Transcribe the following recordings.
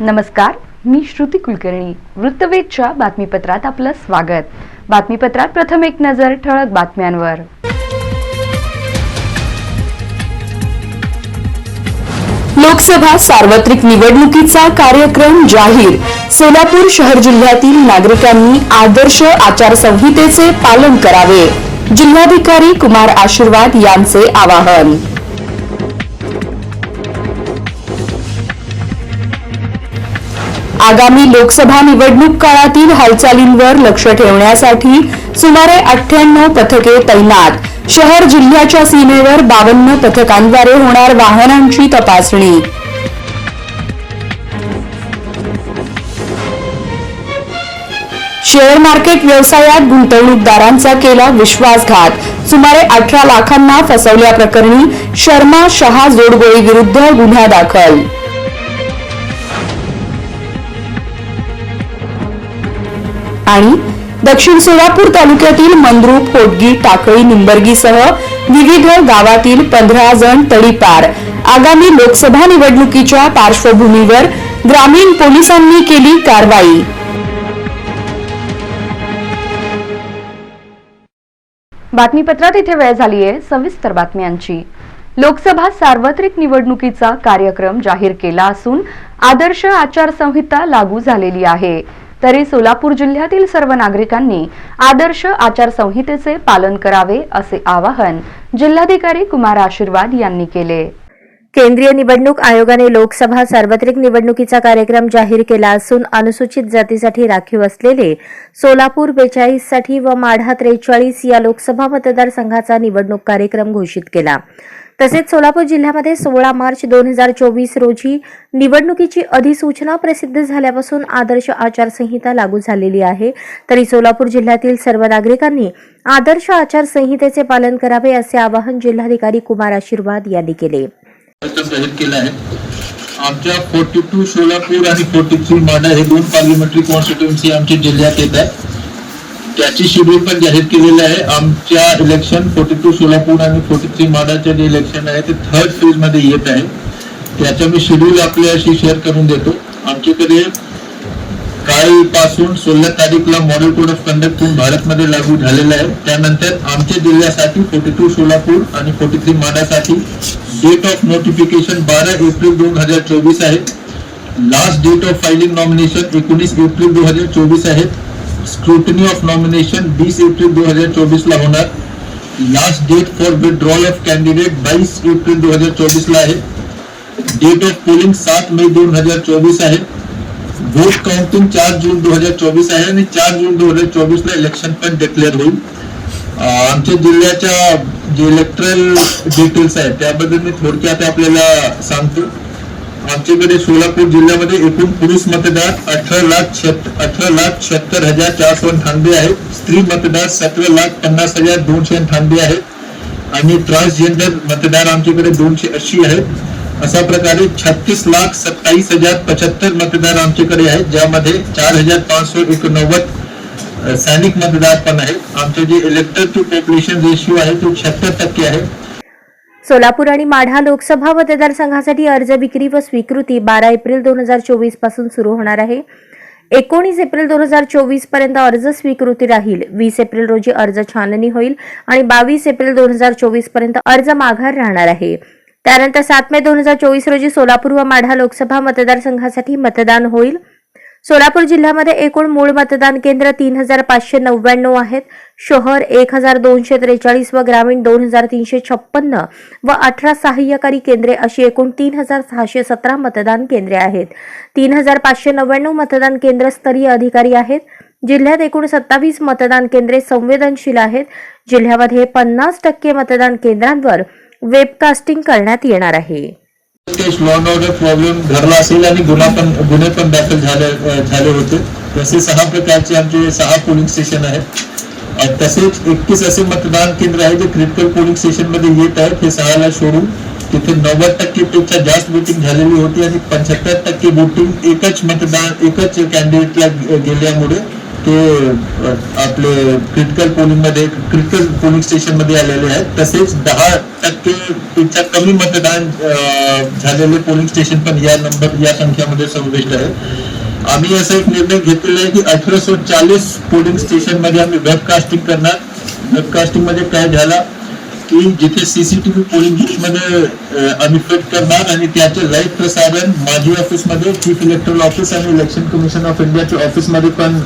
नमस्कार मी श्रुती कुलकर्णी. वृत्तवेधच्या बातमीपत्रात आपलं स्वागत. बातमीपत्रात प्रथम एक नजर ठळक बातम्यांवर. लोकसभा सार्वत्रिक निवडणुकीचा कार्यक्रम जाहीर. सोलापूर शहर जिल्ह्यातील नागरिकांनी आदर्श आचारसंहितेचे पालन करावे. जिल्हाधिकारी कुमार आशीर्वाद यांचे आवाहन. आगामी लोकसभा निवडणूक काळातील हालचालींवर लक्ष ठेवण्यासाठी सुमारे अठ्ठ्याण्णव पथके तैनात. शहर जिल्ह्याच्या सीमेवर बावन्न पथकांद्वारे होणार वाहनांची तपासणी. शेअर मार्केट व्यवसायात गुंतवणूकदारांचा केला विश्वासघात. सुमारे अठरा लाखांना फसवल्याप्रकरणी शर्मा शहा जोडगोळी विरुद्ध गुन्हा दाखल. आणि दक्षिण सोलापूर तालुक्यातील मंद्रुप कोटगी टाकळी निंबर्गीसह विविध गावातील पंधरा जण तडीपार. आगामी लोकसभा निवडणुकीच्या पार्श्वभूमीवर ग्रामीण पोलिसांनी केली कारवाई. बातमीपत्रात इथे वेळ झाली आहे सविस्तर बातम्यांची. लोकसभा सार्वत्रिक निवडणुकीचा कार्यक्रम जाहीर केला असून आदर्श आचारसंहिता लागू झालेली आहे. तरी सोलापूर जिल्ह्यातील सर्व नागरिकांनी आदर्श आचारसंहितेचे पालन करावे असे आवाहन जिल्हाधिकारी कुमार आशीर्वाद यांनी केले. केंद्रीय निवडणूक आयोगाने लोकसभा सार्वत्रिक निवडणुकीचा कार्यक्रम जाहीर केला असून अनुसूचित जातीसाठी राखीव असलेले सोलापूर बेचाळीससाठी व माढा त्रेचाळीस या लोकसभा मतदारसंघाचा निवडणूक कार्यक्रम घोषित केला. तसेच सोलापूर जिल्ह्यामध्ये सोळा मार्च दोन हजार चोवीस रोजी निवडणुकीची अधिसूचना प्रसिद्ध झाल्यापासून आदर्श आचारसंहिता लागू झालेली आहे. तरी सोलापूर जिल्ह्यातील सर्व नागरिकांनी आदर्श आचारसंहितेचे पालन करावे असे आवाहन जिल्हाधिकारी कुमार आशीर्वाद यांनी केले. आमच्या फोर्टी टू सोलापूर आणि फोर्टी थ्री माडा हे दोन पार्लिमेंटरी कॉन्स्टिट्युएन्सी आमच्या जिल्ह्यात येत आहे त्याची शेड्यूल पण जाहीर केलेलं आहे. आमच्या इलेक्शन फोर्टी टू सोलापूर आणि फोर्टी थ्री माडाचे जे इलेक्शन आहे ते थर्ड फेजमध्ये येत आहे. त्याचं मी शेड्यूल आपल्याशी शेअर करून देतो. आमच्याकडे कालपासून सोळा तारीखला मॉडेल कोड ऑफ कंडक्ट भारतमध्ये लागू झालेला आहे. त्यानंतर आमच्या जिल्ह्यासाठी फोर्टी टू सोलापूर आणि फोर्टी थ्री माडासाठी डेट ऑफ नोटिफिकेशन बारा एप्रिल दोन हजार चोवीस आहे. Last date of filing nomination एकोणीस एप्रिल दोन हजार चोवीस आहे. स्क्रुटनी ऑफ नॉमिनेशन बीस एप्रिल दोन हजार चोवीस ला होणार. Last date for withdrawal of candidate बाईस एप्रिल दोन हजार चोवीस ला आहे. डेट ऑफ पोलिंग सात मे दोन हजार चोवीस आहे. वोट काउंटिंग चार जून दोन हजार चोवीस आहे आणि चार जून दोन हजार चोवीस ला इलेक्शन पण डिक्लेअर होईल. आमच्या जिल्ह्याच्या जे इलेक्ट्रल डिटेल्स आहेत त्याबद्दल मी थोडक्यात आपल्याला सांगतो. आमच्याकडे सोलापूर जिल्ह्यामध्ये एकूण पुरुष मतदार अठरा लाख अठरा लाख शहात्तर हजार चारशे अठ्ठावन्न आहेत. स्त्री मतदार सतरा लाख पन्नास हजार दोनशे अठ्ठावन्न आहेत. आणि ट्रान्सजेंडर मतदार आमच्याकडे दोनशे ऐंशी आहेत. अशा प्रकारे छत्तीस लाख सत्तावीस हजार पचहत्तर मतदार आमच्याकडे आहेत. ज्यामध्ये चार हजार पाचशे एकोणनव्वद सैनिक मतदार पण आहेत. आमचे जे इलेक्टर टू पॉप्युलेशन रेशिओ आहे तो शहात्तर टक्के आहे. सोलापूर आणि माढा लोकसभा मतदारसंघासाठी अर्ज विक्री व स्वीकृती बारा एप्रिल दोन हजार चोवीसपासून सुरू होणार आहे. एकोणीस एप्रिल दोन हजार चोवीसपर्यंत अर्ज स्वीकृती राहील. वीस एप्रिल रोजी अर्ज छाननी होईल आणि बावीस एप्रिल दोन हजार चोवीसपर्यंत अर्ज माघार राहणार आहे. त्यानंतर सात मे दोन हजार चोवीस रोजी सोलापूर व माढा लोकसभा मतदारसंघासाठी मतदान होईल. सोलापूर जिल्ह्यामध्ये एकूण मूळ मतदान केंद्र तीन हजार पाचशे नव्याण्णव आहेत. शहर एक हजार दोनशे त्रेचाळीस व ग्रामीण दोन हजार तीनशे छप्पन्न व अठरा सहाय्यकारी केंद्रे अशी एकूण तीन हजार सहाशे सतरा मतदान केंद्रे आहेत. तीन हजार पाचशे नव्याण्णव मतदान केंद्र स्तरीय अधिकारी आहेत. जिल्ह्यात एकूण सत्तावीस मतदान केंद्रे संवेदनशील आहेत. जिल्ह्यामध्ये पन्नास टक्के मतदान केंद्रांवर वेबकास्टिंग करण्यात येणार आहे. लॉ अँड ऑर्डर प्रॉब्लेम घडला असेल आणि गुन्हा पण गुन्हे पण दाखल झाले झाले होते. तसे सहा प्रकारचे आमचे सहा पोलिंग स्टेशन आहेत. तसेच एकतीस असे मतदान केंद्र आहे जे क्रिटिकल पोलिंग स्टेशनमध्ये येत आहेत. हे सहाला सोडून तिथे नव्वद टक्के पेक्षा जास्त वोटिंग झालेली होती आणि पंच्याहत्तर टक्के वोटिंग एकच मतदान एकच कॅन्डिडेटला गेल्यामुळे ते आपले क्रिटिकल पोलिंगमध्ये क्रिटिकल पोलिंग स्टेशनमध्ये आलेले आहेत. तसेच दहा टक्के पेक्षा कमी मतदान झालेले पोलिंग स्टेशन पण या नंबर या संख्यामध्ये समाविष्ट आहे. आम्ही असा एक निर्णय घेतलेला आहे की अठराशे चाळीस पोलिंग स्टेशनमध्ये आम्ही वेबकास्टिंग करणार. वेबकास्टिंगमध्ये काय झाला की जिथे सीसीटीव्ही पोलिंग बूथमध्ये आम्ही फिट करणार आणि त्याचे लाईव्ह प्रसारण माझी ऑफिसमध्ये चीफ इलेक्टोरल ऑफिस आणि इलेक्शन कमिशन ऑफ इंडियाच्या ऑफिसमध्ये पण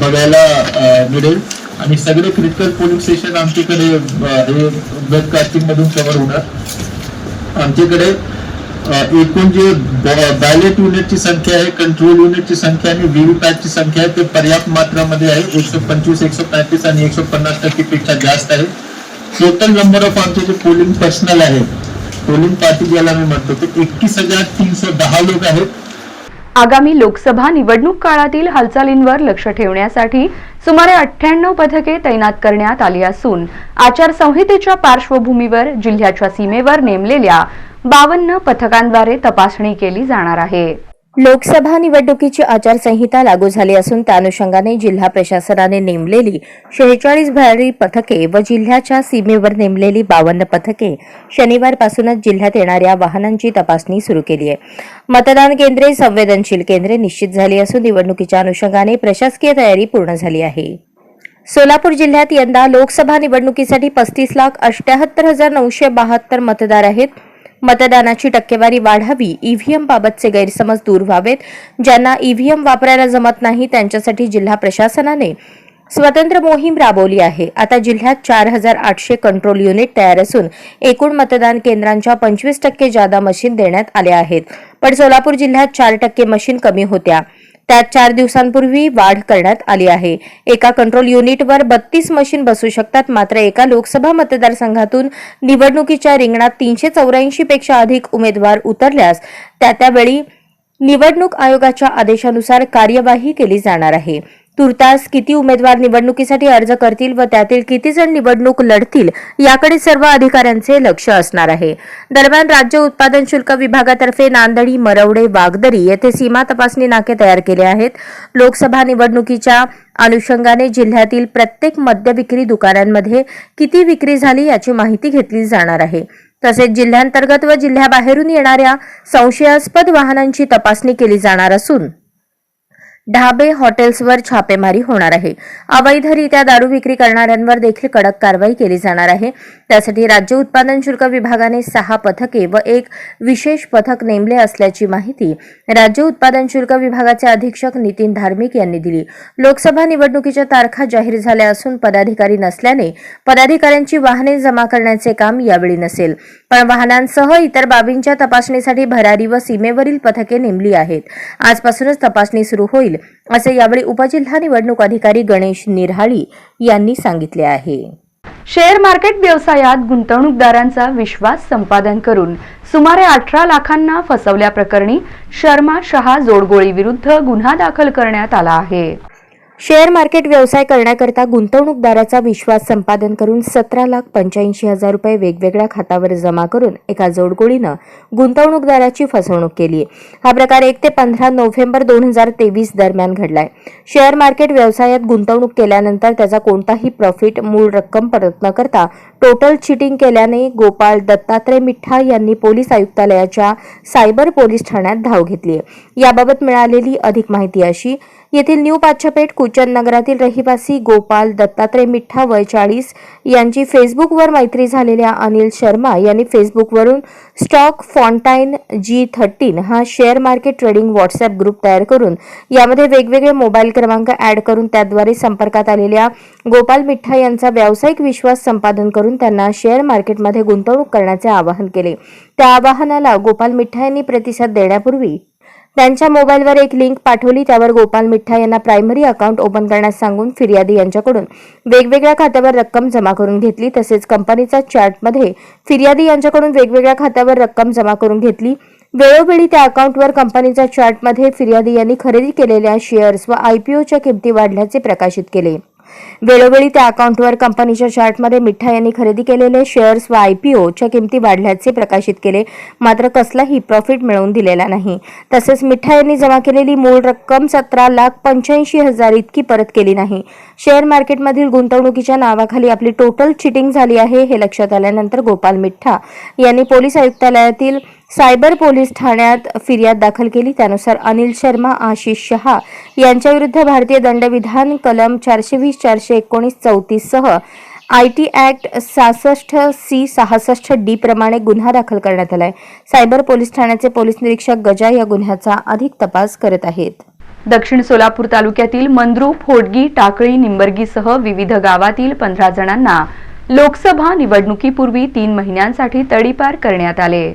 बघायला मिळेल. आणि सगळे क्रिटिकल पोलिंग स्टेशन आमच्याकडे हे वेबकास्टिंग मधून कव्हर होणार. आमच्याकडे एकूण जे बॅलेट युनिटची संख्या आहे कंट्रोल युनिटची संख्या आणि व्हीव्हीपॅटची संख्या आहे ते पर्याप्त मात्रामध्ये आहे. एकशे पंचवीस एकशे पॅतीस आणि एकशे पन्नास टक्केपेक्षा जास्त आहे. टोटल नंबर ऑफ आमचे जे पोलिंग पर्सनल आहे पोलिंग पार्टी ज्याला मी म्हणतो ते एकतीस हजार तीनशे दहा लोक आहेत. आगामी लोकसभा निवडणूक काळातील हालचालींवर लक्ष ठेवण्यासाठी सुमारे अठ्ठ्याण्णव पथके तैनात करण्यात आली असून आचारसंहितेच्या पार्श्वभूमीवर जिल्ह्याच्या सीमेवर नेमलेल्या बावन्न पथकांद्वारे तपासणी केली जाणार आहे. लोकसभा निवडणुकीची आचारसंहिता लागू झाली असून त्या अनुषंगाने जिल्हा प्रशासनाने नेमलेली शेहेचाळीस भरारी पथके व जिल्ह्याच्या सीमेवर नेमलेली बावन्न पथके शनिवारपासूनच जिल्ह्यात येणाऱ्या वाहनांची तपासणी सुरू केली आहे. मतदान केंद्रे संवेदनशील केंद्रे निश्चित झाली असून निवडणुकीच्या अनुषंगाने प्रशासकीय तयारी पूर्ण झाली आहे. सोलापूर जिल्ह्यात यंदा लोकसभा निवडणुकीसाठी पस्तीस लाख अष्ट्याहत्तर हजार नऊशे बहात्तर मतदार आहेत. मतदानाची टक्केवारी वाढावी ईव्हीएम बाबतचे गैरसमज दूर व्हावेत. ज्यांना ईव्हीएम वापरायला जमत नाही त्यांच्यासाठी जिल्हा प्रशासनाने स्वतंत्र मोहीम राबवली आहे. आता जिल्ह्यात चार हजार आठशे कंट्रोल युनिट तयार असून एकूण मतदान केंद्रांच्या पंचवीस टक्के जादा मशीन देण्यात आल्या आहेत. पण सोलापूर जिल्ह्यात चार टक्के मशीन कमी होत्या. त्यात चार दिवसांपूर्वी वाढ करण्यात आली आहे. एका कंट्रोल युनिटवर बत्तीस मशीन बसू शकतात. मात्र एका लोकसभा मतदारसंघातून निवडणुकीच्या रिंगणात तीनशे चौऱ्याऐंशी पेक्षा अधिक उमेदवार उतरल्यास त्या त्यावेळी निवडणूक आयोगाच्या आदेशानुसार कार्यवाही केली जाणार आहे. तुर्तास किती उमेदवार निवडणुकीसाठी अर्ज करतील व त्यातील किती जण निवडणूक लढतील याकडे सर्व अधिकाऱ्यांचे लक्ष असणार आहे. दरम्यान राज्य उत्पादन शुल्क विभागातर्फे नांदडी मरवडे वागदरी येथे सीमा तपासणी नाके तयार केले आहेत. लोकसभा निवडणुकीच्या अनुषंगाने जिल्ह्यातील प्रत्येक मद्य विक्री दुकानांमध्ये किती विक्री झाली याची माहिती घेतली जाणार आहे. तसेच जिल्ह्यांतर्गत व जिल्ह्याबाहेरून येणाऱ्या संशयास्पद वाहनांची तपासणी केली जाणार असून ढाबे हॉटेल्सवर छापेमारी होणार आहे. अवैधरित्या दारू विक्री करणाऱ्यांवर देखील कडक कारवाई केली जाणार आहे. त्यासाठी राज्य उत्पादन शुल्क विभागाने सहा पथके व एक विशेष पथक नेमले असल्याची माहिती राज्य उत्पादन शुल्क विभागाचे अधीक्षक नितीन धार्मिक यांनी दिली. लोकसभा निवडणुकीच्या तारखा जाहीर झाल्या असून पदाधिकारी नसल्याने पदाधिकाऱ्यांची वाहने जमा करण्याचे काम यावेळी नसेल. पण वाहनांसह इतर बाबींच्या तपासणीसाठी भरारी व सीमेवरील पथके नेमली आहेत. आजपासूनच तपासणी सुरू होईल. असे यावेळी उपजिल्हा निवडणूक अधिकारी गणेश निरहाळी यांनी सांगितले आहे. शेअर मार्केट व्यवसायात गुंतवणूकदारांचा विश्वास संपादन करून सुमारे अठरा लाखांना फसवल्याप्रकरणी शर्मा शहा जोडगोळी विरुद्ध गुन्हा दाखल करण्यात आला आहे. शेअर मार्केट व्यवसाय करण्याकरता गुंतवणूकदाराचा विश्वास संपादन करून सतरा लाख पंच्याऐंशी हजार रुपये वेगवेगळ्या खात्यावर जमा करून एका जोडगोळीनं गुंतवणूकदाराची फसवणूक केली हा प्रकार एक ते पंधरा नोव्हेंबर दोन हजार तेवीस दरम्यान घडलाय. शेअर मार्केट व्यवसायात गुंतवणूक केल्यानंतर त्याचा कोणताही प्रॉफिट मूळ रक्कम परत न करता टोटल चिटिंग केल्याने गोपाळ दत्तात्रय मिठ्ठा यांनी पोलीस आयुक्तालयाच्या सायबर पोलीस ठाण्यात धाव घेतली याबाबत मिळालेली अधिक माहिती अशी येथील न्यू पाच्छापेठ कुचन नगरातील रहिवासी गोपाल दत्तात्रय मिठ्ठा वय चाळीस यांची फेसबुकवर मैत्री झालेल्या अनिल शर्मा यांनी फेसबुकवरून स्टॉक फॉन्टाईन जी थर्टीन हा share market trading WhatsApp group तयार करून यामध्ये वेगवेगळे मोबाईल क्रमांक ऍड करून त्याद्वारे संपर्कात आलेल्या गोपाल मिठ्ठा यांचा व्यावसायिक विश्वास संपादन करून त्यांना शेअर मार्केटमध्ये गुंतवणूक करण्याचे आवाहन केले. त्या आवाहनाला गोपाल मिठ्ठा यांनी प्रतिसाद देण्यापूर्वी त्यांच्या मोबाईलवर एक लिंक पाठवली त्यावर गोपाल मिठ्ठा यांना प्रायमरी अकाउंट ओपन करण्यास सांगून फिर्यादी यांच्याकडून वेगवेगळ्या खात्यावर रक्कम जमा करून घेतली तसेच कंपनीचा चार्टमध्ये फिर्यादी यांच्याकडून वेगवेगळ्या खात्यावर रक्कम जमा करून घेतली. वेळोवेळी त्या अकाउंटवर कंपनीच्या चार्टमध्ये फिर्यादी यांनी खरेदी केलेल्या शेअर्स व आयपीओच्या किमती वाढल्याचे प्रकाशित केले. वेळोवेळी त्या अकाउंटवर कंपनीच्या चार्टमध्ये मिठा यांनी खरेदी केलेले शेअर्स व आयपीओच्या किमती वाढल्याचे प्रकाशित केले. मात्र कसलाही प्रॉफिट मिळवून दिलेला नाही. तसेच मिठा यांनी जमा केलेली मूळ रक्कम सतरा लाख पंच्याऐंशी हजार इतकी परत केली नाही. शेअर मार्केटमधील गुंतवणुकीच्या नावाखाली आपली टोटल चिटिंग झाली आहे हे लक्षात आल्यानंतर गोपाल मिठ्ठा यांनी पोलीस आयुक्तालयातील सायबर पोलीस ठाण्यात फिर्याद दाखल केली. त्यानुसार अनिल शर्मा आशिष शहा यांच्याविरुद्ध भारतीय दंडविधान कलम चारशे वीस चारशे एकोणीस चौतीससह आय टी ॲक्ट सहासष्ट सी सहासष्ट डी प्रमाणे गुन्हा दाखल करण्यात आलाय. सायबर पोलीस ठाण्याचे पोलीस निरीक्षक गजा या गुन्ह्याचा अधिक तपास करत आहेत. दक्षिण सोलापूर तालुक्यातील मंद्रुप होडगी टाकळी निंबर्गीसह विविध गावातील पंधरा जणांना लोकसभा निवडणुकीपूर्वी तीन महिन्यांसाठी तडीपार करण्यात आले.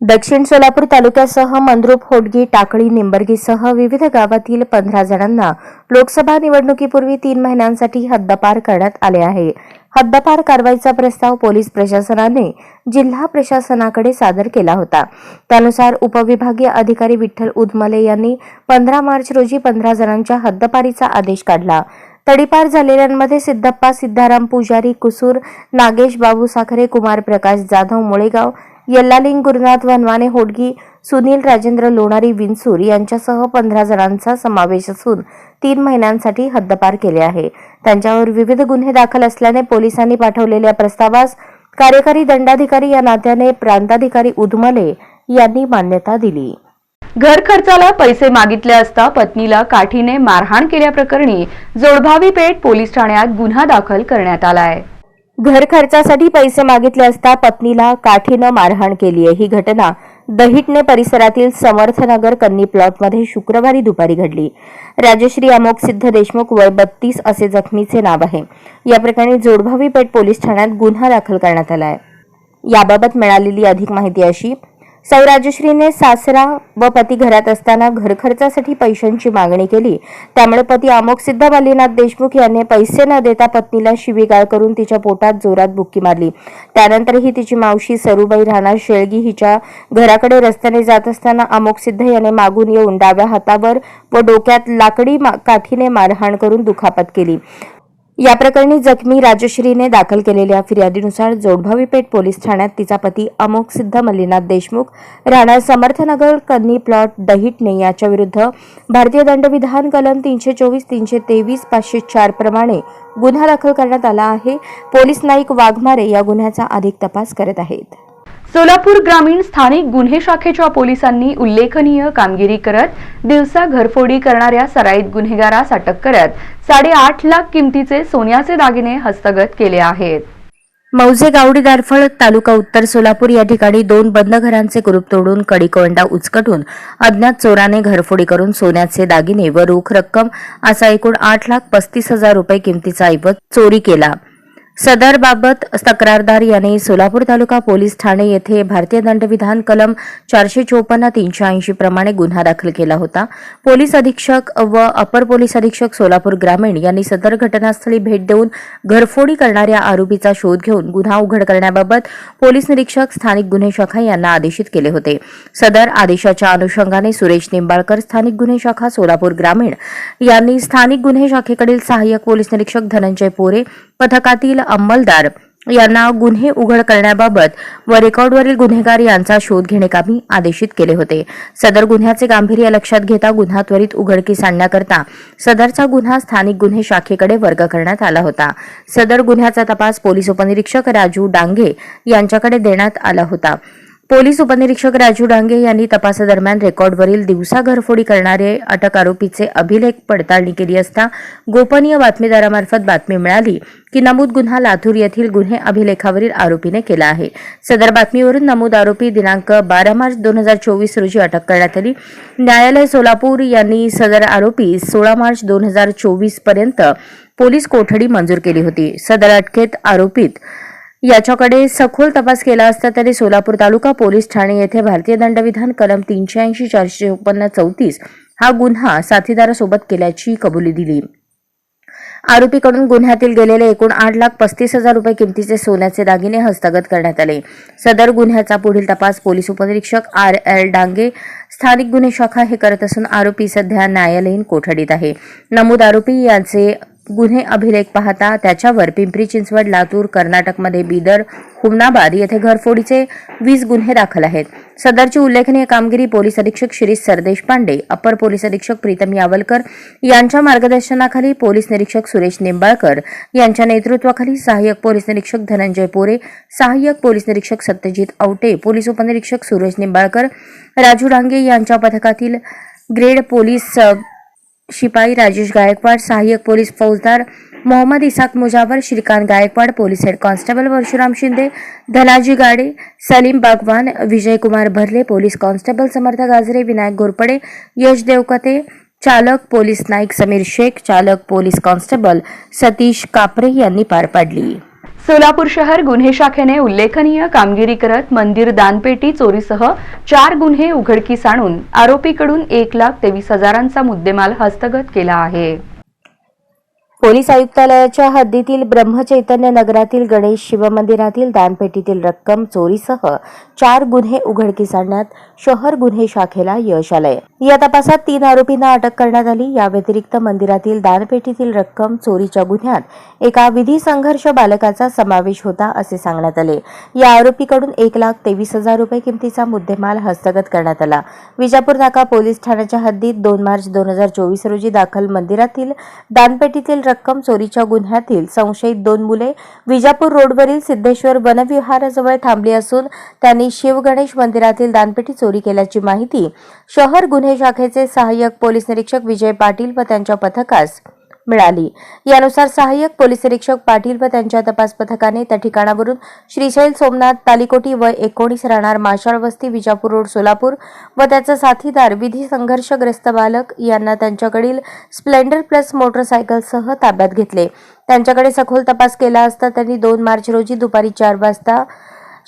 दक्षिण सोलापूर तालुक्यासह मंद्रुप होडगी टाकळी निंबर्गीसह विविध गावातील पंधरा जणांना लोकसभा निवडणुकीपूर्वी तीन महिन्यांसाठी हद्दपार करण्यात आले आहे. हद्दपार कारवाईचा प्रस्ताव पोलीस प्रशासनाने जिल्हा प्रशासनाकडे सादर केला होता. त्यानुसार उपविभागीय अधिकारी विठ्ठल उदमले यांनी पंधरा मार्च रोजी पंधरा जणांच्या हद्दपारीचा आदेश काढला. तडीपार झालेल्यांमध्ये सिद्धप्पा सिद्धाराम पुजारी कुसूर नागेश बाबू साखरे कुमार प्रकाश जाधव मुळेगाव यल्लालिंग गुरुनाथ वनवाने होडगी सुनील राजेंद्र लोणारी विनसूर यांच्यासह पंधरा जणांचा समावेश असून तीन महिन्यांसाठी हद्दपार केले आहे. त्यांच्यावर विविध गुन्हे दाखल असल्याने पोलिसांनी पाठवलेल्या प्रस्तावास कार्यकारी दंडाधिकारी या नात्याने प्रांताधिकारी उदमले यांनी मान्यता दिली. घर खर्चाला पैसे मागितले असता पत्नीला काठीने मारहाण केल्याप्रकरणी जोडभावी पेठ पोलीस ठाण्यात गुन्हा दाखल करण्यात आलाय. घर खर्चासाठी पैसे मागितले असता पत्नीला काठीनं मारहाण केली आहे. ही घटना दहिटणे परिसरातील समर्थनगर कन्नी प्लॉटमध्ये शुक्रवारी दुपारी घडली. राजश्री अमोक सिद्ध देशमुख वय बत्तीस असे जखमीचे नाव आहे. या प्रकरणी जोडभावी पेठ पोलीस ठाण्यात गुन्हा दाखल करण्यात आला आहे. याबाबत मिळालेली अधिक माहिती अशी सौराजश्रीने सासरा व पती घरात असताना घरखर्चासाठी पैशांची मागणी केली. त्यामुळे पती अमोक सिद्ध मल्लीनाथ देशमुख यांनी पैसे न देता पत्नीला शिवीगाळ करून तिच्या पोटात जोरात बुक्की मारली. त्यानंतरही तिची मावशी सरुबाई राहणार शेळगी हिच्या घराकडे रस्त्याने जात असताना अमोक सिद्ध याने मागून येऊन डाव्या हातावर व डोक्यात लाकडी मा- काठीने मारहाण करून दुखापत केली. या प्रकरणी जखमी राजश्रीने दाखल केलेल्या फिर्यादीनुसार जोडभावी पेठ पोलीस ठाण्यात तिचा पती अमोक सिद्ध मल्लीनाथ देशमुख राहणार समर्थनगर कन्नी प्लॉट दहिटणे याच्या विरुद्ध भारतीय दंडविधान कलम तीनशे चोवीस तीनशे तेवीस पाचशे चार प्रमाणे गुन्हा दाखल करण्यात आला आहे. पोलीस नाईक वाघमारे या गुन्ह्याचा अधिक तपास करत आहेत. सोलापूर ग्रामीण स्थानिक गुन्हे शाखेच्या पोलिसांनी उल्लेखनीय कामगिरी करत दिवसा घरफोडी करणाऱ्या सराईत गुन्हेगारास अटक करत साडेआठ लाख किमतीचे सोन्याचे दागिने हस्तगत केले आहेत. मौजे गावडी दारफळ तालुका उत्तर सोलापूर या ठिकाणी दोन बंद घरांचे कुरूप तोडून कडीकोंडा उचकटून अज्ञात चोराने घरफोडी करून सोन्याचे दागिने व रोख रक्कम असा एकूण आठ लाख पस्तीस हजार रुपये किमतीचा ऐवज चोरी केला. सदरबाबत तक्रारदार यांनी सोलापूर तालुका पोलीस ठाणे येथे भारतीय दंडविधान कलम चारशे चोपन्न तीनशे ऐंशी प्रमाणे गुन्हा दाखल केला होता. पोलीस अधीक्षक व अपर पोलीस अधीक्षक सोलापूर ग्रामीण यांनी सदर घटनास्थळी भेट देऊन घरफोडी करणाऱ्या आरोपीचा शोध घेऊन गुन्हा उघड करण्याबाबत पोलीस निरीक्षक स्थानिक गुन्हे शाखा यांना आदेशित केले होते. सदर आदेशाच्या अनुषंगाने सुरेश निंबाळकर स्थानिक गुन्हे शाखा सोलापूर ग्रामीण यांनी स्थानिक गुन्हे शाखेकडील सहाय्यक पोलीस निरीक्षक धनंजय पोरे पथकातील अंमलदार यांना गुन्हे उघड करण्याबाबत व रेकॉर्डवरील गुन्हेगार यांचा शोध घेणेकामी आदेशित केले होते. सदर गुन्ह्याचे गांभीर्य लक्षात घेता गुन्हा त्वरित उघडकीस आणण्याकरता सदरचा गुन्हा स्थानिक गुन्हे शाखेकडे वर्ग करण्यात आला होता. सदर गुन्ह्याचा तपास पोलीस उपनिरीक्षक राजू डांगे यांच्याकडे देण्यात आला होता. पोलीस उपनिरीक्षक राजू डांगे यांनी तपासादरम्यान रेकॉर्डवरील दिवसा घरफोडी करणारे अटक आरोपीचे अभिलेख पडताळणी केली असता गोपनीय बातमीदारामार्फत बातमी मिळाली की नमूद गुन्हा लातूर येथील गुन्हे अभिलेखावरील आरोपीने केला आहे. सदर बातमीवरून नमूद आरोपी दिनांक बारा मार्च दोन हजार चोवीस रोजी अटक करण्यात आली. न्यायालय सोलापूर यांनी सदर आरोपी सोळा मार्च दोन हजार चोवीसपर्यंत पोलीस कोठडी मंजूर केली होती. सदर अटकेत आरोपीत याच्याकडे सखोल तपास केला असता तरी सोलापूर तालुका पोलीस ठाणे येथे भारतीय दंडविधान कलम तीनशे ऐंशी चारशे चोपन्न चौतीस हा गुन्हा साथीदारासोबत केल्याची कबुली दिली. आरोपीकडून गुन्ह्यातील गेलेले एकूण आठ लाख पस्तीस हजार रुपये किमतीचे सोन्याचे दागिने हस्तगत करण्यात आले. सदर गुन्ह्याचा पुढील तपास पोलीस उपनिरीक्षक आर एल डांगे स्थानिक गुन्हे शाखा हे करत असून आरोपी सध्या न्यायालयीन कोठडीत आहे. नमूद आरोपी यांचे गुन्हे अभिलेख पाहता त्याच्यावर पिंपरी चिंचवड लातूर कर्नाटकमध्ये बीदर हुमनाबाद येथे घरफोडीचे वीस गुन्हे दाखल आहेत. सदरची उल्लेखनीय कामगिरी पोलीस अधीक्षक शिरीष सरदेश पांडे अपर पोलीस अधीक्षक प्रीतम यावलकर यांच्या मार्गदर्शनाखाली पोलीस निरीक्षक सुरेश निंबाळकर यांच्या नेतृत्वाखाली सहाय्यक पोलीस निरीक्षक धनंजय पोरे सहाय्यक पोलीस निरीक्षक सत्यजित आवटे पोलीस उपनिरीक्षक सुरेश निंबाळकर राजू डांगे यांच्या पथकातील ग्रेड पोलीस शिपाई राजेश गायकवाड सहाय्यक पोलीस फौजदार Mohammad Isak Mujawar Shrikant Gaikwad police head constable Parshuram Shinde Dhanaji Gade Salim Bagwan Vijaykumar Bharle police constable Samarth Gajre Vinayak Ghorpade Yash Devkate चालक पोलीस नाईक समीर शेख चालक पोलीस कॉन्स्टेबल सतीश कापरे यांनी पार पाडली. सोलापूर शहर गुन्हे शाखेने उल्लेखनीय कामगिरी करत मंदिर दानपेटी चोरीसह चार गुन्हे उघडकीस आणून आरोपीकडून एक लाख तेवीस हजारांचा मुद्देमाल हस्तगत केला आहे. पोलीस आयुक्तालयाच्या हद्दीतील ब्रह्मचैतन्य नगरातील गणेश शिवमंदिरातील दानपेटीतील रक्कम चोरीसह चार गुन्हे उघडकीस आणण्यात शहर गुन्हे शाखेला यश आलंय. या तपासात तीन आरोपींना अटक करण्यात आली. या व्यतिरिक्त मंदिरातील दानपेटीतील रक्कम चोरीच्या गुन्ह्यात एका विधी संघर्ष बालकाचा समावेश होता असे सांगण्यात आले. या आरोपीकडून एक लाख तेवीस हजार रुपये किमतीचा मुद्देमाल हस्तगत करण्यात आला. विजापूर नाका पोलीस ठाण्याच्या हद्दीत दोन मार्च दोन हजार चोवीस रोजी दाखल मंदिरातील दानपेटीतील रक्कम चोरीच्या गुन्ह्यातील संशयित दोन मुले विजापूर रोडवरील सिद्धेश्वर वनविहाराजवळ थांबली असून त्यांनी शिवगणेश मंदिरातील दानपेटी चोरी केल्याची माहिती शहर गुन्हे शाखेचे सहाय्यक पोलीस निरीक्षक विजय पाटील व त्यांच्या पथकास मिळाली. यानुसार सहाय्यक पोलीस निरीक्षक पाटील व त्यांच्या तपास पथकाने त्या ठिकाणावरून श्रीशैल सोमनाथ तालिकोटी व एकोणीस राहणार माशाळ वस्ती विजापूर रोड सोलापूर व त्याचा साथीदार विधी संघर्षग्रस्त बालक यांना त्यांच्याकडील स्प्लेंडर प्लस मोटरसायकलसह ताब्यात घेतले. त्यांच्याकडे सखोल तपास केला असता त्यांनी दोन मार्च रोजी दुपारी चार वाजता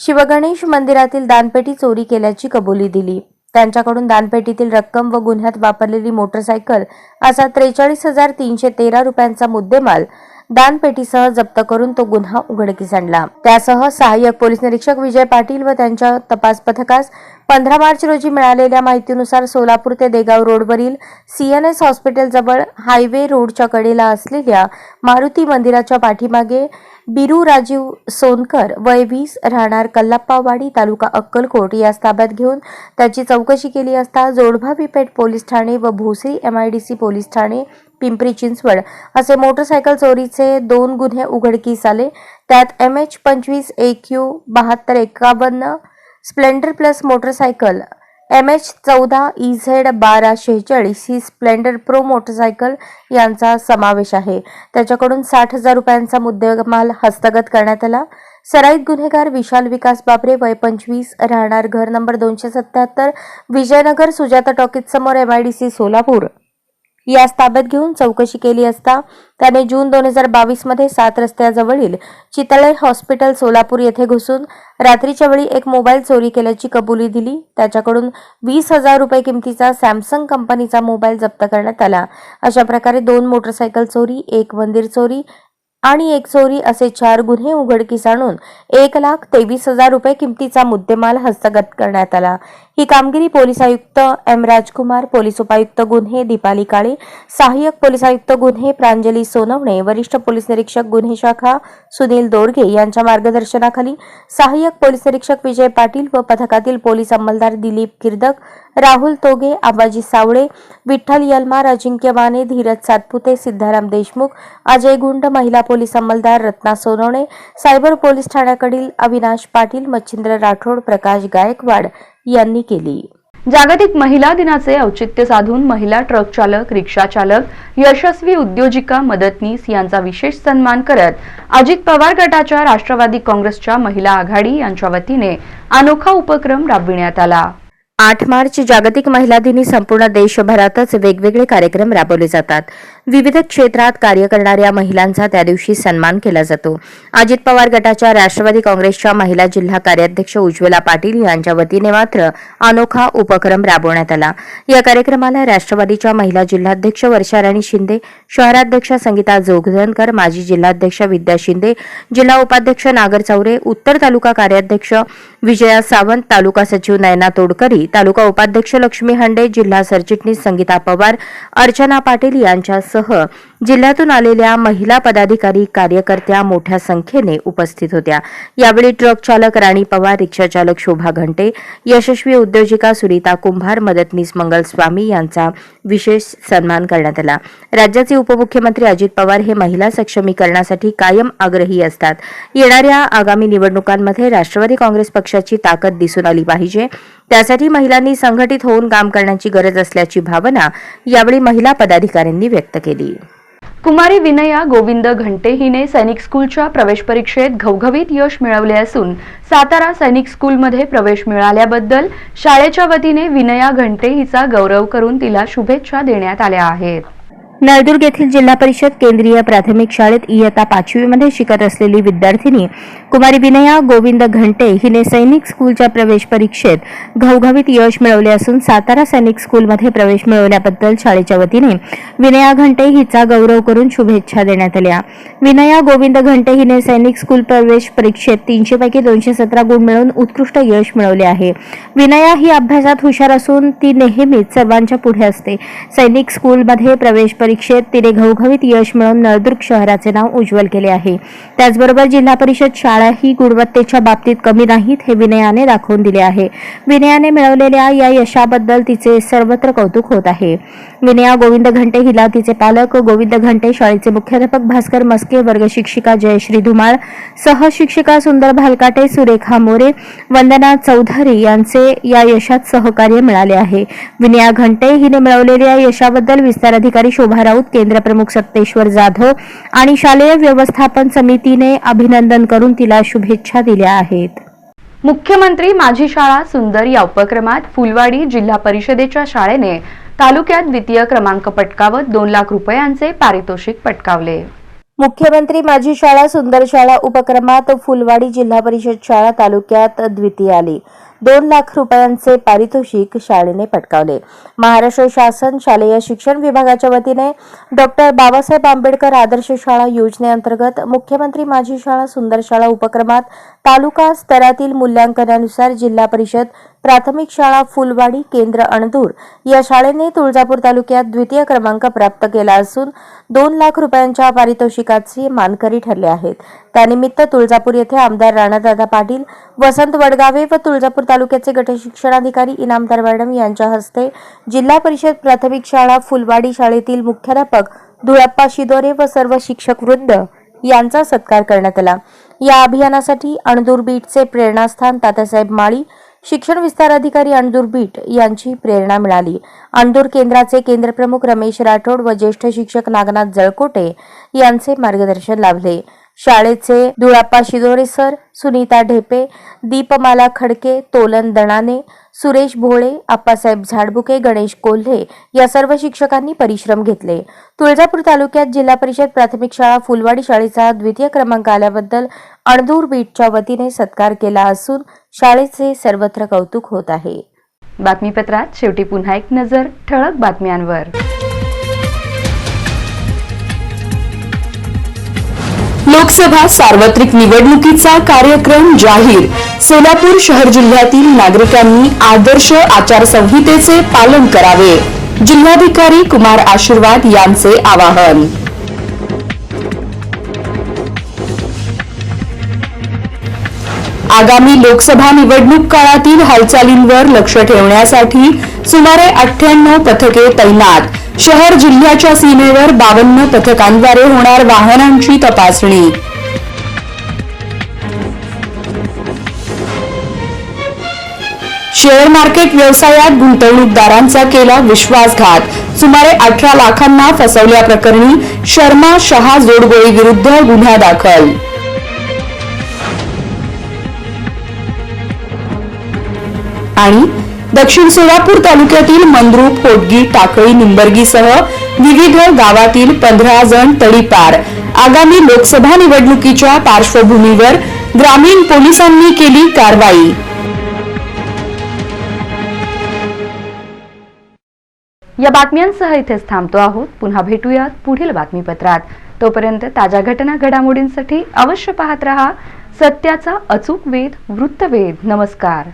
शिवगणेश मंदिरातील दानपेटी चोरी केल्याची कबुली दिली. त्यांच्याकडून दानपेटीतील रक्कम व गुन्ह्यात वापरलेली मोटरसायकल असा त्रेचाळीस हजार तीनशे तेरा रुपयांचा मुद्देमाल दानपेटीसह जप्त करून तो गुन्हा उघडकीस आणला. त्यासह सहाय्यक पोलीस निरीक्षक विजय पाटील व त्यांच्या तपास पथकास पंधरा मार्च रोजी मिळालेल्या माहितीनुसार सोलापूर ते देगाव रोडवरील सीएनएस हॉस्पिटल जवळ हायवे रोडच्या कडेला असलेल्या मारुती मंदिराच्या पाठीमागे बिरू राजीव सोनकर वय वीस राहणार कल्लाप्पावाडी तालुका अक्कलकोट यास ताब्यात घेऊन त्याची चौकशी केली असता जोडभावी पेठ पोलीस ठाणे व भोसरी एमआयडीसी पोलीस ठाणे पिंपरी चिंचवड असे मोटरसायकल चोरीचे दोन गुन्हे उघडकीस आले. त्यात एम एच पंचवीस ए क्यू बहात्तर एकावन्न Splendor plus motorcycle M H चौदा ई झेड बारा शेहेचाळीस ही स्प्लेंडर प्रो मोटरसायकल यांचा समावेश आहे. त्याच्याकडून साठ हजार रुपयांचा मुद्देमाल हस्तगत करण्यात आला. सराईत गुन्हेगार विशाल विकास बाबरे वय पंचवीस राहणार घर नंबर दोनशे सत्याहत्तर विजयनगर सुजाता टॉकीज समोर एमआयडीसी सोलापूर. यास ताब्यात घेऊन चौकशी केली असता त्याने जून दोन हजार बावीसमध्ये सात रस्त्याजवळील चितळे हॉस्पिटल सोलापूर येथे घुसून रात्रीच्या वेळी एक मोबाईल चोरी केल्याची कबुली दिली. त्याच्याकडून वीस हजार रुपये किमतीचा सॅमसंग कंपनीचा मोबाईल जप्त करण्यात आला. अशा प्रकारे दोन मोटरसायकल चोरी एक मंदिर चोरी आणि एक चोरी असे चार गुन्हे उघडकीस आणून एक लाख तेवीस हजार रुपये किमतीचा मुद्देमाल हस्तगत करण्यात आला. ही कामगिरी पोलीस आयुक्त एम राजकुमार पोलीस उपायुक्त गुन्हे दीपाली काळे सहाय्यक पोलीस आयुक्त गुन्हे प्रांजली सोनवणे वरिष्ठ पोलीस निरीक्षक गुन्हे शाखा सुनील दोरगे यांच्या मार्गदर्शनाखाली सहाय्यक पोलीस निरीक्षक विजय पाटील व पथकातील पोलीस अंमलदार दिलीप किर्दक राहुल तोगे आबाजी सावळे विठ्ठल यलमार अजिंक्य माने धीरज सातपुते सिद्धाराम देशमुख अजय गुंड महिला पोलीस अंमलदार रत्ना सोनवणे सायबर पोलीस ठाण्याकडील अविनाश पाटील मच्छिंद्र राठोड प्रकाश गायकवाड यांनी केली. जागतिक महिला दिनाचे औचित्य साधून महिला ट्रक चालक रिक्षा चालक यशस्वी उद्योजिका मदतनीस यांचा विशेष सन्मान करत अजित पवार गटाच्या राष्ट्रवादी काँग्रेसच्या महिला आघाडी यांच्या वतीने अनोखा उपक्रम राबविण्यात आला. आठ मार्च जागतिक महिला दिनी संपूर्ण देशभरातच वेगवेगळे कार्यक्रम राबवले जातात. विविध क्षेत्रात कार्य करणाऱ्या महिलांचा त्या दिवशी सन्मान केला जातो. अजित पवार गटाच्या राष्ट्रवादी काँग्रेसच्या महिला जिल्हा कार्याध्यक्ष उज्ज्वला पाटील यांच्या वतीने मात्र अनोखा उपक्रम राबवण्यात आला. या कार्यक्रमाला राष्ट्रवादीच्या महिला जिल्हाध्यक्ष वर्षा राणी शिंदे शहराध्यक्ष संगीता जोगदनकर माजी जिल्हाध्यक्ष विद्या शिंदे जिल्हा उपाध्यक्ष नागर चौरे उत्तर तालुका कार्याध्यक्ष विजया सावंत तालुका सचिव नयना तोडकरी तालुका उपाध्यक्ष लक्ष्मी हांडे जिल्हा सरचिटणीस संगीता पवार अर्चना पाटील यांच्यासह जिल्ह्यातून आलेल्या महिला पदाधिकारी कार्यकर्त्या मोठ्या संख्येने उपस्थित होत्या. यावेळी ट्रक चालक राणी पवार रिक्षा चालक शोभा घंटे यशस्वी उद्योजिका सुनीता कुंभार मदतनीस मंगल स्वामी यांचा विशेष सन्मान करण्यात आला. राज्याचे उपमुख्यमंत्री अजित पवार हे महिला सक्षमीकरणासाठी कायम आग्रही असतात. येणाऱ्या आगामी निवडणुकांमध्ये राष्ट्रवादी काँग्रेस पक्ष पक्षाची ताकद दिसून आली पाहिजे. त्यासाठी महिलांनी संघटित होऊन काम करण्याची गरज असल्याची भावना यावेळी महिला पदाधिकाऱ्यांनी व्यक्त केली. कुमारी विनया गोविंद घंटे हिने सैनिक स्कूलच्या प्रवेश परीक्षेत घवघवीत यश मिळवले असून सातारा सैनिक स्कूलमध्ये प्रवेश मिळाल्याबद्दल शाळेच्या वतीने विनया घंटे हिचा गौरव करून तिला शुभेच्छा देण्यात आल्या आहेत. नळदुर्ग येथील जिल्हा परिषद केंद्रीय प्राथमिक शाळेत इयत्ता पाचवीमध्ये शिकत असलेली विद्यार्थिनी कुमारी विनया गोविंद घंटे हिने सैनिक स्कूलच्या प्रवेश परीक्षेत घवघवीत यश मिळवले असून सातारा सैनिक स्कूलमध्ये प्रवेश मिळवल्याबद्दल शाळेच्या वतीने विनया घंटे हिचा गौरव करून शुभेच्छा देण्यात आल्या. विनया गोविंद घंटे हिने सैनिक स्कूल प्रवेश परीक्षेत तीनशे पैकी दोनशे सतरा गुण मिळवून उत्कृष्ट यश मिळवले आहे. विनया ही अभ्यासात हुशार असून ती नेहमीच सर्वांच्या पुढे असते. सैनिक स्कूलमध्ये प्रवेश परीक्षेत तिने घवघवीत यश मिळवून नळदुर्ग शहराचे नाव उज्ज्वल केले आहे. त्याचबरोबर जिल्हा परिषद शाळा ही गुणवत्तेच्या बाबतीत कमी नाहीत हे विनयाने दाखवून दिले आहे. विनयाने मिळवलेल्या या यशाबद्दल तिचे सर्वत्र कौतुक होत आहे. विनया गोविंद घंटे हिला तिचे पालक गोविंद घंटे शाळेचे मुख्याध्यापक भास्कर मस्के वर्ग शिक्षिका जयश्री धुमाळ सहशिक्षिका सुंदर भालकाटे सुरेखा मोरे वंदना चौधरी यांचे या यशात सहकार्य मिळाले आहे. विनया घंटे हिने मिळवलेल्या यशाबद्दल विस्तार अधिकारी शोभा राऊत केंद्र प्रमुख सत्तेश्वर जाधव आणि शालेय व्यवस्थापन समितीने अभिनंदन करून तिला शुभेच्छा दिल्या आहेत. मुख्यमंत्री माझी शाळा सुंदर या उपक्रमात फुलवाडी जिल्हा परिषदेच्या शाळेने तालुक्यात द्वितीय क्रमांक पटकावत दोन लाख रुपयांचे पारितोषिक पटकावले. मुख्यमंत्री माझी शाळा सुंदर शाळा उपक्रमात फुलवाडी जिल्हा परिषद शाळा तालुक्यात द्वितीय आली. दोन लाख रुपयांचे पारितोषिक शाळेने पटकावले. महाराष्ट्र शासन शालेय शिक्षण विभागाच्या वतीने डॉक्टर बाबासाहेब आंबेडकर आदर्श शाळा योजनेअंतर्गत मुख्यमंत्री माझी शाळा सुंदर शाळा उपक्रमात तालुका स्तरातील मूल्यांकनानुसार जिल्हा परिषद प्राथमिक शाळा फुलवाडी केंद्र अणदूर या शाळेने तुळजापूर तालुक्यात द्वितीय क्रमांक प्राप्त केला असून दोन लाख रुपयांच्या पारितोषिकाचे मानकरी ठरले आहेत. त्यानिमित्त तुळजापूर येथे आमदार राणादादा पाटील वसंत वडगावे व तुळजापूर तालुक्याचे गटशिक्षणाधिकारी इनामदार मॅडम यांच्या हस्ते जिल्हा परिषद प्राथमिक शाळा फुलवाडी शाळेतील मुख्याध्यापक धुळप्पा शिदोरे व सर्व शिक्षक वृंद यांचा सत्कार करण्यात आला. या अभियानासाठी अणदूर बीटचे प्रेरणास्थान तात्यासाहेब माळी शिक्षण विस्तार अधिकारी अणदूर बीट यांची प्रेरणा मिळाली. अणदूर केंद्राचे केंद्रप्रमुख रमेश राठोड व ज्येष्ठ शिक्षक नागनाथ जळकोटे यांचे मार्गदर्शन लाभले. शाळेचे धुळाप्पा शिदोरे सर सुनीता ढेपे दीपमाला खडके तोलन दणाने सुरेश भोळे आप्पासाहेब झाडबुके गणेश कोल्हे या सर्व शिक्षकांनी परिश्रम घेतले. तुळजापूर तालुक्यात जिल्हा परिषद प्राथमिक शाळा फुलवाडी शाळेचा द्वितीय क्रमांक आल्याबद्दल अणदूर बीटच्या वतीने सत्कार केला असून शाळेचे सर्वत्र कौतुक होत आहे. बातमीपत्रात शेवटी पुन्हा एक नजर ठळक बातम्यांवर. लोकसभा सार्वत्रिक निवडणुकीचा कार्यक्रम जाहीर. सोलापूर शहर जिल्ह्यातील नागरिकांनी आदर्श आचारसंहितेचे पालन करावे. जिल्हाधिकारी कुमार आशीर्वाद यांचे आवाहन. आगामी लोकसभा निवडणूक काळातील हालचालींवर लक्ष ठेवण्यासाठी सुमारे अठ्ठ्याण्णव पथके तैनात. शहर जिल्ह्याच्या सीमेवर बावन्न पथकांद्वारे होणार वाहनांची तपासणी. शेअर मार्केट व्यवसायात गुंतवणूकदारांचा केला विश्वासघात. सुमारे अठरा लाखांना फसवल्याप्रकरणी शर्मा शहा जोडगोळी विरुद्ध गुन्हा दाखल. आणि दक्षिण सोलापूर तालुक्यातील मंद्रुप पोटगी टाकळी निंबर्गीसह विविध गावातील पंधरा जण तडीपार. आगामी लोकसभा निवडणुकीच्या पार्श्वभूमीवर ग्रामीण पोलिसांनी केली कारवाई. या बातम्यांसह इथेच थांबतो आहोत. पुन्हा भेटूयात पुढील बातमीपत्रात. तोपर्यंत ताज्या घटना घडामोडींसाठी अवश्य पाहत रहा. सत्याचा अचूक वेध वृत्तवेध. नमस्कार.